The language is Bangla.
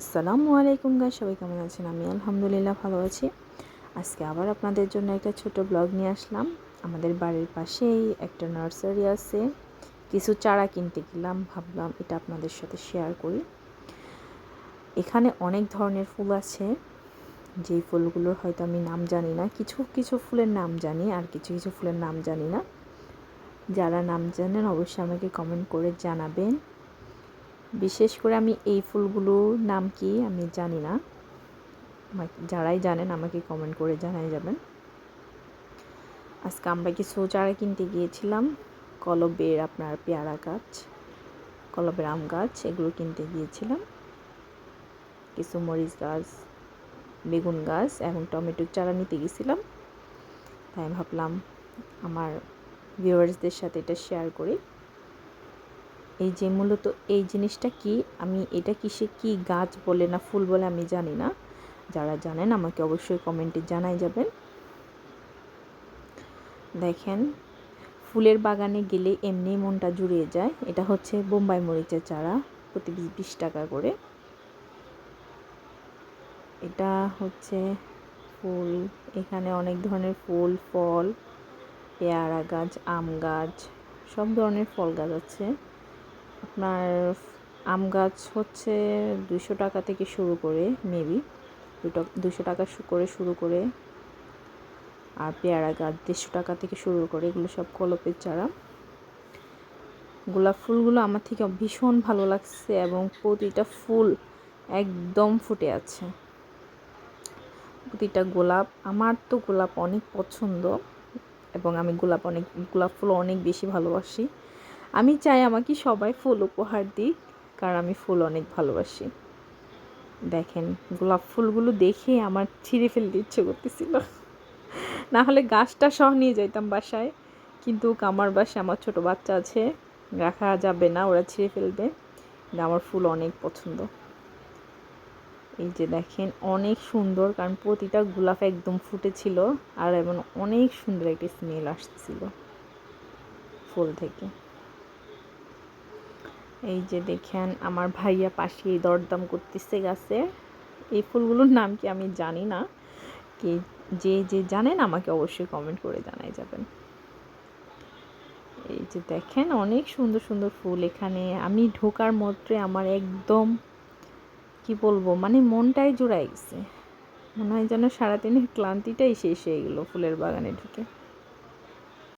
আসসালামু আলাইকুম গাই সবাই কেমন আছেন? আমি আলহামদুলিল্লাহ ভালো আছি। আজকে আবার আপনাদের জন্য একটা ছোট ব্লগ নিয়ে আসলাম। আমাদের বাড়ির পাশেই একটা নার্সারি আছে। কিছু চারা কিনতে গেলাম, ভাবলাম এটা আপনাদের সাথে শেয়ার করি। এখানে অনেক ধরনের ফুল আছে। যেই ফুলগুলোর হয়তো আমি নাম জানি না, কিছু কিছু ফুলের নাম জানি আর কিছু কিছু ফুলের নাম জানি না। যারা নাম জানেন অবশ্যই আমাকে কমেন্ট করে জানাবেন। বিশেষ করে আমি এই ফুলগুলোর নাম কি আমি জানি না। যারাই জানেন আমাকে কমেন্ট করে জানাই যাবেন। আজকে আমরা কিছু চারা কিনতে গিয়েছিলাম, কলবের আপনার পেয়ারা গাছ, কলবের আম গাছ, এগুলো কিনতে গিয়েছিলাম। কিছু মরিচ গাছ, বেগুন গাছ এবং টমেটোর চারা নিতে গেছিলাম তাই ভাবলাম আমার ভিউয়ার্সদের সাথে এটা শেয়ার করি। এই যে মূলত এই জিনিসটা কি? আমি এটা কিসে কি গাছ বলে না ফুল বলে আমি জানি না। যারা জানেন আমাকে অবশ্যই কমেন্টে জানাই যাবেন। দেখেন, ফুলের বাগানে গেলে এমনি মনটা জুড়িয়ে যায়। এটা হচ্ছে বোম্বাই মরিচের চারা, প্রতি বিশ টাকা করে। এটা হচ্ছে ফুল, এখানে অনেক ধরনের ফুল, ফল, পেয়ারা গাছ, আম গাছ, সব ধরনের ফল গাছ আছে। আপনার আম গাছ হচ্ছে দুশো টাকা থেকে শুরু করে মেবি দুশো টাকা করে শুরু করে, আর পেয়ারা গাছ দেড়শো টাকা থেকে শুরু করে, এগুলো সব কলপের চারা। গোলাপ ফুলগুলো আমার থেকে ভীষণ ভালো লাগছে এবং প্রতিটা ফুল একদম ফুটে আছে। প্রতিটা গোলাপ, আমার তো গোলাপ অনেক পছন্দ এবং আমি গোলাপ অনেক, গোলাপ ফুল অনেক বেশি ভালোবাসি। আমি চাই আমাকে সবাই ফুল উপহার দিক, কারণ আমি ফুল অনেক ভালোবাসি। দেখেন, গোলাপ ফুলগুলো দেখে আমার ছিঁড়ে ফেলতে ইচ্ছে করতেছিল। না হলে গাছটা সহ নিয়ে যাইতাম বাসায়। কিন্তু আমার বাসায় আমার ছোট বাচ্চা আছে, রাখা যাবে না, ওরা ছিঁড়ে ফেলবে। আমার ফুল অনেক পছন্দ। এই যে দেখেন, অনেক সুন্দর, কারণ প্রতিটা গোলাপ একদম ফুটেছিল, আর এমন অনেক সুন্দর একটি স্মেল আসতেছিল ফুল থেকে। এই যে দেখেন, আমার ভাইয়া পাশে দরদাম করতেছে গাছে। এই ফুলগুলোর নাম কি আমি জানি না। কি যে যে জানেন আমাকে অবশ্যই কমেন্ট করে জানাই যাবেন। এই যে দেখেন, অনেক সুন্দর সুন্দর ফুল এখানে। আমি ঢোকার মধ্যে আমার একদম, কি বলব মানে মনটাই জোড়াই গেছে। মনে হয় যেন সারাদিনের ক্লান্তিটাই শেষ হয়ে গেলো ফুলের বাগানে ঢুকে।